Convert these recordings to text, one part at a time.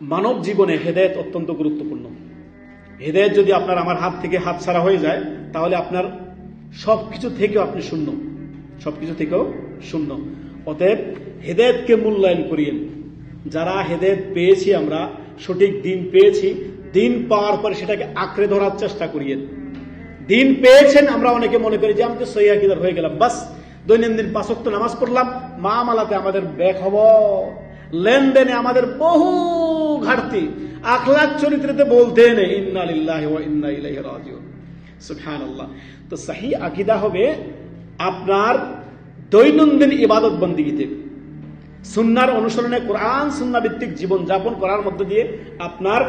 মানব জীবনে হেদায়েত অত্যন্ত গুরুত্বপূর্ণ। হেদায়েত যদি আপনার আমার হাত থেকে হাত ছাড়া হয়ে যায়, তাহলে আপনার সবকিছু থেকেও আপনি শূন্য। সবকিছু থেকেও শূন্য। অতএব হেদায়েতকে মূল্যায়ন করিয়েন। যারা হেদায়েত পেয়েছি আমরা, সঠিক দিন পেয়েছি, দিন পাওয়ার পর সেটাকে আঁকড়ে ধরার চেষ্টা করিয়েন। দিন পেয়েছেন আমরা অনেকে মনে করি যে, আমি তো সৈয়াকিদার হয়ে গেলাম, বাস, দৈনন্দিন পাঁচক্ত নামাজ পড়লাম মা মালাতে আমাদের ব্যাগ হব লেনদেনে আমাদের বহু ঘাটতি। আখলাক চরিত্রতে বলতে নেই, ইন্না তো সহি আকীদা হবে আপনার দৈনন্দিন ইবাদত বন্দিগিতে। সুন্নার অনুসরণে কোরআন সুন্না ভিত্তিক জীবন যাপন করার মধ্য দিয়ে আপনার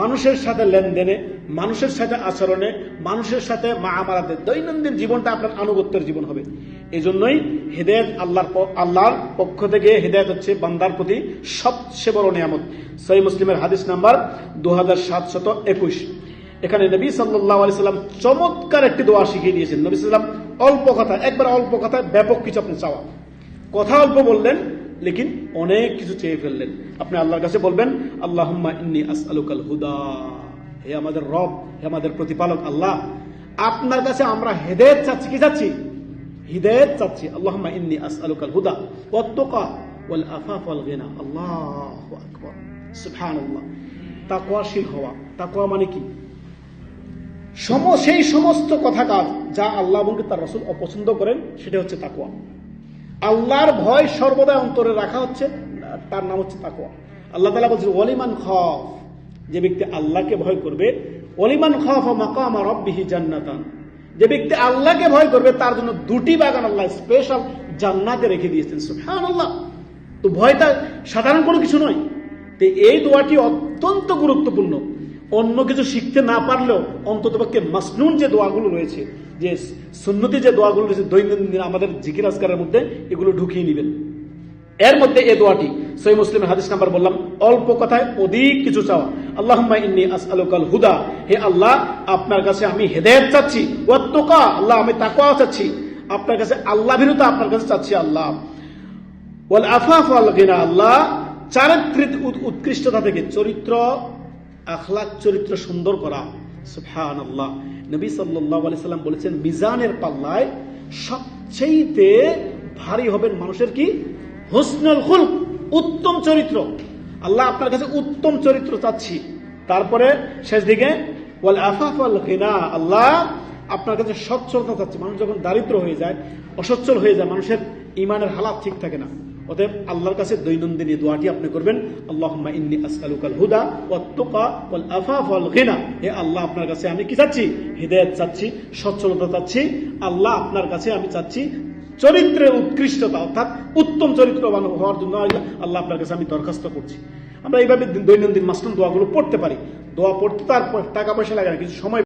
মানুষের সাথে লেনদেনে, মানুষের সাথে আচরণে, মানুষের সাথে মাহামারাতে দৈনন্দিন জীবনটা আপনার আনুগত্যের জীবন হবে। এই জন্যই হেদায়ত আল্লাহর আল্লাহর পক্ষ থেকে হেদায়ত হচ্ছে বান্দার প্রতি সবচেয়ে বড় নিয়ামত। সহি মুসলিমের হাদিস নাম্বার দু হাজার সাতশত একুশ। এখানে নবী সাল্লাহ সাল্লাম চমৎকার একটি দোয়া শিখিয়ে দিয়েছেন। নবী সাল্লাম অল্প কথা, একবার অল্প কথায় ব্যাপক কিছু আপনি চাওয়া। কথা অল্প বললেন, লেকিন অনেক কিছু চেয়ে ফেললেন। আপনি আল্লাহর কাছে বলবেন ইন্নি আসআলুকাল হুদা। হে আমাদের রব, হে আমাদের প্রতিপালক আল্লাহ, আপনার কাছে আমরা হেদায়েত চাচ্ছি, কি চাচ্ছি? হিদায়াত চাচ্ছি আল্লাহুম্মা ইন্নি আসআলুকাল হুদা ওয়াত তুকা ওয়াল আফাফ ওয়াল গিনা। আল্লাহু হওয়া। তাকওয়া মানে কি? সম, সেই সমস্ত কথা কাজ যা আল্লাহ এবং তার রসুল অপছন্দ করেন, সেটা হচ্ছে তাকুয়া আল্লাহর ভয় সর্বদা অন্তরে রাখা হচ্ছে, তার নাম হচ্ছে তাকুয়া আল্লাহ তালা বলছে অলিমান খফ। যে ব্যক্তি আল্লাহকে ভয় করবে অলিমান খফ মাকাম রব্বিহি জান্নাতান। যে ব্যক্তি আল্লাহকে ভয় করবে, তার জন্য দুটি বাগান আল্লাহ স্পেশাল জান্নাতে রেখে দিয়েছেন। সুবহান আল্লাহ তো ভয়টা সাধারণ কোনো কিছু নয়। তো এই দোয়াটি অত্যন্ত গুরুত্বপূর্ণ। অন্য কিছু শিখতে না পারলেও অন্তত পক্ষে মাসনুন যে দোয়াগুলো রয়েছে, যে সুন্নতি যে দোয়াগুলো রয়েছে, দৈনন্দিন আমাদের জিকির আজকারের মধ্যে এগুলো ঢুকিয়ে নেবেন। এর মধ্যে এই দোয়াটি সই মুসলিমের হাদিস নাম্বার বললাম, অল্প কথায় অধিক কিছু চাওয়া। আল্লাহুম্মা ইন্নি আসআলুকাল হুদা। হে আল্লাহ, আপনার কাছে আমি হেদায়েত চাচ্ছি। আল্লাহ, আমি তাকওয়া চাচ্ছি। আপনার কাছে আল্লাহ বিরুদ্ধে আপনার কাছে চাচ্ছি আল্লাহ। ওয়াল আফাফ ওয়াল গিনা আল্লাহ, চারিত্রিক উৎ- উৎকৃষ্টতা থেকে চরিত্র, আখলাক চরিত্র সুন্দর করা। সুবহানাল্লাহ। নবী সাল্লাল্লাহু আলাইহি সাল্লাম বলেছেন, মিজানের পাল্লায় সবচেয়েতে ভারী হবেন মানুষের কি? হুসনুল খুলক, উত্তম চরিত্র। আল্লাহ আপনার কাছে উত্তম চরিত্র চাচ্ছি। তারপরে শেষ দিকে আফাফ আল্লাহ আপনার কাছে সচ্ছলতা চাচ্ছে। মানুষ যখন দারিদ্র হয়ে যায়, অসচ্ছল হয়ে যায়, মানুষের ইমানের হালাত ঠিক থাকে না। অতএব আল্লাহর কাছে দৈনন্দিন দোয়াটি আপনি করবেন, আল্লাহুম্মা ইন্নি আসআলুকাল হুদা ওয়াত তুকা ওয়াল আফাফ ওয়াল গিনা। হে আল্লাহ, আপনার কাছে আমি কি চাচ্ছি? হিদায়াত চাচ্ছি, সচ্ছলতা চাচ্ছি। আল্লাহ, আপনার কাছে আমি চাচ্ছি চরিত্রের উৎকৃষ্টতা, অর্থাৎ উত্তম চরিত্রবান হওয়ার জন্য আল্লাহ আপনার কাছে আমি দরখাস্ত করছি। আমরা এইভাবে দৈনন্দিন মাসলুম দোয়াগুলো পড়তে পারি। দোয়া পড়তে তার টাকা পয়সা লাগে না কিছু সময়